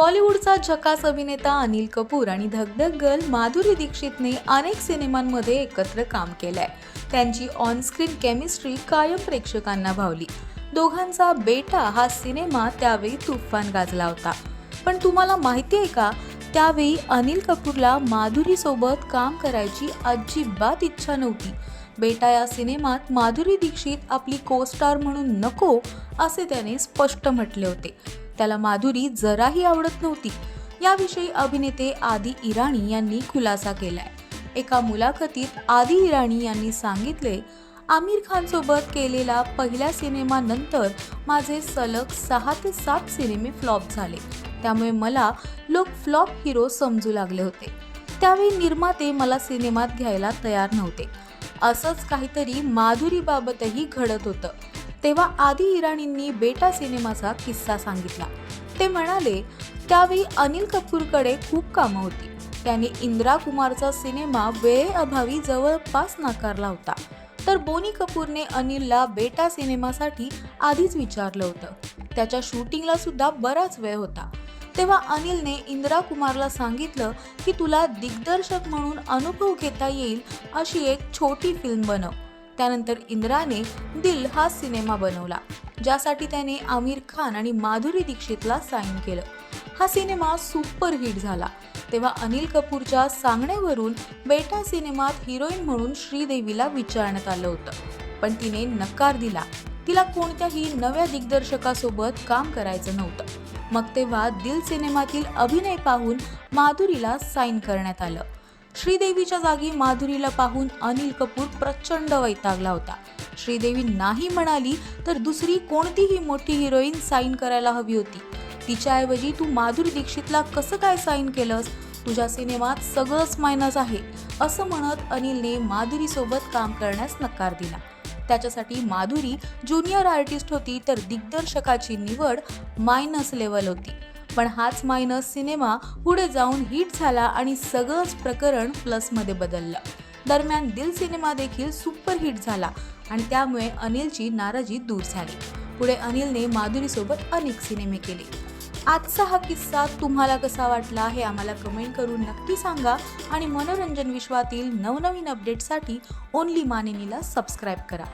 बॉलिवूडचा झकास अभिनेता अनिल कपूर आणि धगधग गर्ल माधुरी दीक्षितने अनेक सिनेमांमध्ये एकत्र काम केलंय. त्यांची ऑनस्क्रीन केमिस्ट्री कायम प्रेक्षकांना भावली. दोघांचा बेटा हा सिनेमा त्यावेळी तुफान गाजला होता. पण तुम्हाला माहिती आहे का? त्यावेळी अनिल कपूरला माधुरीसोबत काम करायची अजिबात इच्छा नव्हती. बेटा या सिनेमात माधुरी दीक्षित आपली को स्टार म्हणून नको असे त्याने स्पष्ट म्हटले होते. त्याला माधुरी जराही आवडत नव्हती. याविषयी अभिनेते आदी इराणी यांनी खुलासा केलाय. एका मुलाखतीत आदी इराणी यांनी सांगितले आमिर खान सोबत केलेला पहिल्या सिनेमानंतर माझे सलग सहा ते सात सिनेमे फ्लॉप झाले. त्यामुळे मला लोक फ्लॉप हिरो समजू लागले होते. त्यावेळी निर्माते मला सिनेमात घ्यायला तयार नव्हते. असंच काहीतरी माधुरीबाबतही घडत होतं. तेव्हा आदी इराणींनी बेटा सिनेमाचा किस्सा सांगितला. ते म्हणाले त्यावेळी अनिल कपूरकडे खूप कामं होती. त्याने इंदिरा कुमारचा सिनेमा वेळेअभावी जवळपास नाकारला होता. तर बोनी कपूरने अनिलला बेटा सिनेमासाठी आधीच विचारलं होतं. त्याच्या शूटिंगला सुद्धा बराच वेळ होता. तेव्हा अनिलने इंदिरा कुमारला सांगितलं की तुला दिग्दर्शक म्हणून अनुभव घेता येईल अशी एक छोटी फिल्म बनव. त्यानंतर इंद्राने दिल हा सिनेमा बनवला ज्यासाठी त्याने आमिर खान आणि माधुरी दीक्षितला साईन केलं. हा सिनेमा सुपरहिट झाला. तेव्हा अनिल कपूरच्या सांगण्यावरून बेटा सिनेमात हिरोईन म्हणून श्रीदेवीला विचारण्यात आलं होतं. पण तिने नकार दिला. तिला कोणत्याही नव्या दिग्दर्शकासोबत काम करायचं नव्हतं. मग तेव्हा दिल सिनेमातील अभिनय पाहून माधुरीला साईन करण्यात आलं. श्रीदेवीच्या जागी माधुरीला पाहून अनिल कपूर प्रचंड वैतागला होता. श्रीदेवी नाही म्हणाली तर दुसरी कोणतीही मोठी हिरोईन साईन करायला हवी होती. तिच्याऐवजी तू माधुरी दीक्षितला कसं काय साईन केलंस? तुझ्या सिनेमात सगळंच मायनस आहे असं म्हणत अनिलने माधुरीसोबत काम करण्यास नकार दिला. त्याच्यासाठी माधुरी ज्युनियर आर्टिस्ट होती तर दिग्दर्शकाची निवड मायनस लेवल होती. पण हाच मायनस सिनेमा पुढे जाऊन हिट झाला आणि सगळंच प्रकरण प्लसमध्ये बदललं. दरम्यान दिल सिनेमा देखील सुपरहिट झाला आणि त्यामुळे अनिलची नाराजी दूर झाली. पुढे अनिलने माधुरीसोबत अनेक सिनेमे केले. आजचा हा किस्सा तुम्हाला कसा वाटला हे आम्हाला कमेंट करून नक्की सांगा आणि मनोरंजन विश्वातील नवनवीन अपडेटसाठी ओनली मानिनीला सबस्क्राईब करा.